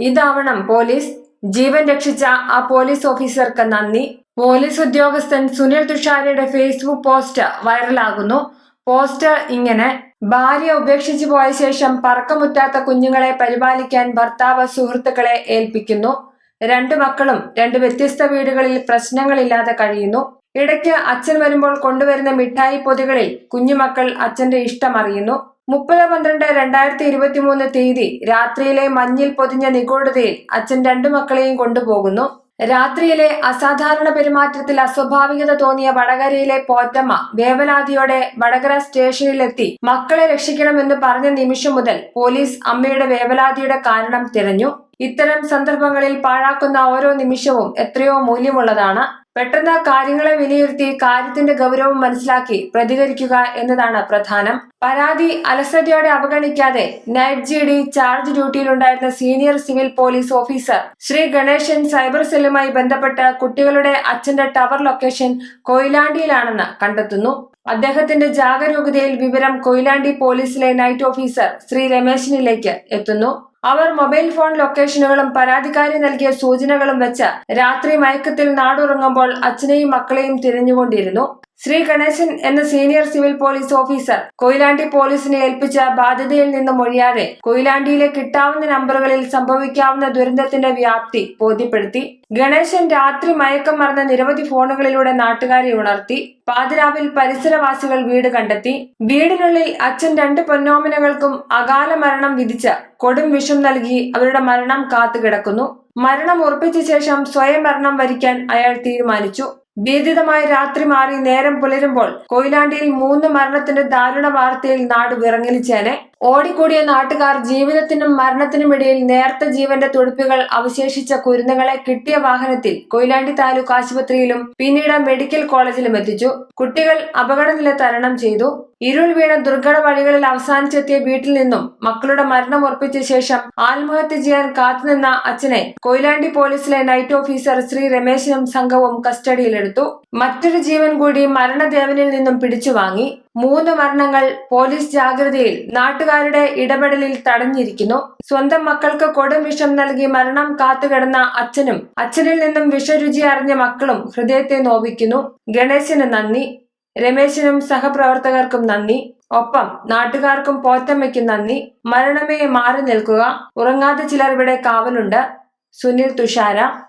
ഇതാവണം police. ജീവൻ രക്ഷിച്ച ആ police ഓഫീസർക്ക് നന്ദി. പോലീസ് ഉദ്യോഗസ്ഥൻ സുനിൽ തുഷാരയുടെ ഫേസ്ബുക്ക് പോസ്റ്റ് വൈറലാകുന്നു. പോസ്റ്റ് ഇങ്ങനെ ഭാര്യ ഉപേക്ഷിച്ചു പോയ ശേഷം പറക്കമുറ്റാത്ത കുഞ്ഞുങ്ങളെ പരിപാലിക്കാൻ ഭർത്താവ് സുഹൃത്തുക്കളെ ഏൽപ്പിക്കുന്നു. രണ്ടു മക്കളും രണ്ട് വ്യത്യസ്ത വീടുകളിൽ പ്രശ്നങ്ങളില്ലാതെ കഴിയുന്നു. ഇടയ്ക്ക് അച്ഛൻ വരുമ്പോൾ കൊണ്ടുവരുന്ന മിഠായി പൊതികളിൽ കുഞ്ഞുമക്കൾ അച്ഛന്റെ ഇഷ്ടം അറിയുന്നു. മുപ്പത് പന്ത്രണ്ട് രണ്ടായിരത്തി ഇരുപത്തി മൂന്ന് തീയതി രാത്രിയിലെ മഞ്ഞിൽ പൊതിഞ്ഞ നിഗൂഢതയിൽ അച്ഛൻ രണ്ടു മക്കളെയും കൊണ്ടുപോകുന്നു. രാത്രിയിലെ അസാധാരണ പെരുമാറ്റത്തിൽ അസ്വാഭാവികത തോന്നിയ വടകരയിലെ പോറ്റമ്മ വേവലാതിയോടെ വടകര സ്റ്റേഷനിലെത്തി മക്കളെ രക്ഷിക്കണമെന്ന് പറഞ്ഞ നിമിഷം മുതൽ പോലീസ് അമ്മയുടെ വേവലാതിയുടെ കാരണം തിരഞ്ഞു. ഇത്തരം സന്ദർഭങ്ങളിൽ പാഴാക്കുന്ന ഓരോ നിമിഷവും എത്രയോ മൂല്യമുള്ളതാണ്. പെട്ടെന്ന് കാര്യങ്ങളെ വിലയിരുത്തി കാര്യത്തിന്റെ ഗൗരവം മനസ്സിലാക്കി പ്രതികരിക്കുക എന്നതാണ് പ്രധാനം. പരാതി അലസതയോടെ അവഗണിക്കാതെ night G D charge ഡ്യൂട്ടിയിലുണ്ടായിരുന്ന senior civil police officer Shri Ganesan cyber സെല്ലുമായി ബന്ധപ്പെട്ട് കുട്ടികളുടെ അച്ഛന്റെ ടവർ ലൊക്കേഷൻ കൊയിലാണ്ടിയിലാണെന്ന് കണ്ടെത്തുന്നു. അദ്ദേഹത്തിന്റെ ജാഗരൂകതയിൽ വിവരം കൊയിലാണ്ടി പോലീസിലെ നൈറ്റ് ഓഫീസർ ശ്രീ രമേശിനിലേക്ക് എത്തുന്നു. അവർ മൊബൈൽ ഫോൺ ലൊക്കേഷനുകളും പരാതിക്കാരി നൽകിയ സൂചനകളും വെച്ച് രാത്രി മയക്കത്തിൽ നാടുറങ്ങുമ്പോൾ അച്ഛനെയും മക്കളെയും തിരഞ്ഞുകൊണ്ടിരുന്നു. ശ്രീ ഗണേശൻ എന്ന senior civil police officer Koyilandy പോലീസിനെ ഏൽപ്പിച്ച ബാധ്യതയിൽ നിന്നും ഒഴിയാതെ കൊയിലാണ്ടിയിലെ കിട്ടാവുന്ന നമ്പറുകളിൽ സംഭവിക്കാവുന്ന ദുരന്തത്തിന്റെ വ്യാപ്തി ബോധ്യപ്പെടുത്തി. ഗണേശൻ രാത്രി മയക്കം മറന്ന നിരവധി ഫോണുകളിലൂടെ നാട്ടുകാരെ ഉണർത്തി. പാതിരാവിൽ പരിസരവാസികൾ വീട് കണ്ടെത്തി. വീടിനുള്ളിൽ അച്ഛൻ രണ്ട് പൊന്നോമനകൾക്കും അകാല മരണം വിധിച്ച് കൊടും വിഷം നൽകി അവരുടെ മരണം കാത്തുകിടക്കുന്നു. മരണം ഉറപ്പിച്ച ശേഷം സ്വയം മരണം വരിക്കാൻ അയാൾ തീരുമാനിച്ചു. ഭീതിതമായ രാത്രി മാറി നേരം പുലരുമ്പോൾ കൊയിലാണ്ടിയിൽ മൂന്ന് മരണത്തിന്റെ ദാരുണ വാർത്തയിൽ നാട് വിറങ്ങലിച്ചേനെ. ഓടിക്കൂടിയ നാട്ടുകാർ ജീവിതത്തിനും മരണത്തിനുമിടയിൽ നേർത്ത ജീവന്റെ തുടുപ്പുകൾ അവശേഷിച്ച കുരുന്നുകളെ കിട്ടിയ വാഹനത്തിൽ കൊയിലാണ്ടി താലൂക്ക് ആശുപത്രിയിലും പിന്നീട് മെഡിക്കൽ കോളേജിലും എത്തിച്ചു. കുട്ടികൾ അപകടനില തരണം ചെയ്തു. ഇരുൾ വീണ ദുർഘട വഴികളിൽ അവസാനിച്ചെത്തിയ വീട്ടിൽ നിന്നും മക്കളുടെ മരണം ഉറപ്പിച്ച ശേഷം ആത്മഹത്യ ചെയ്യാൻ കാത്തുനിന്ന അച്ഛനെ കൊയിലാണ്ടി പോലീസിലെ നൈറ്റ് ഓഫീസർ ശ്രീ രമേശനും സംഘവും കസ്റ്റഡിയിലെടുത്തു. മറ്റൊരു ജീവൻ കൂടി മരണദേവനിൽ നിന്നും പിടിച്ചു വാങ്ങി. മൂന്ന് മരണങ്ങൾ പോലീസ് ജാഗ്രതയിൽ നാട്ടുകാരുടെ ഇടപെടലിൽ തടഞ്ഞിരിക്കുന്നു. സ്വന്തം മക്കൾക്ക് കൊടും വിഷം നൽകി മരണം കാത്തുകിടന്ന അച്ഛനും അച്ഛനിൽ നിന്നും വിഷരുചി അറിഞ്ഞ മക്കളും ഹൃദയത്തെ നോവിക്കുന്നു. ഗണേശന് നന്ദി. രമേശനും സഹപ്രവർത്തകർക്കും നന്ദി. ഒപ്പം നാട്ടുകാർക്കും പോറ്റമ്മയ്ക്കും നന്ദി. മരണമേ മാറി നിൽക്കുക. ഉറങ്ങാതെ ചിലർ ഇവിടെ കാവലുണ്ട്. സുനിൽ തുഷാര.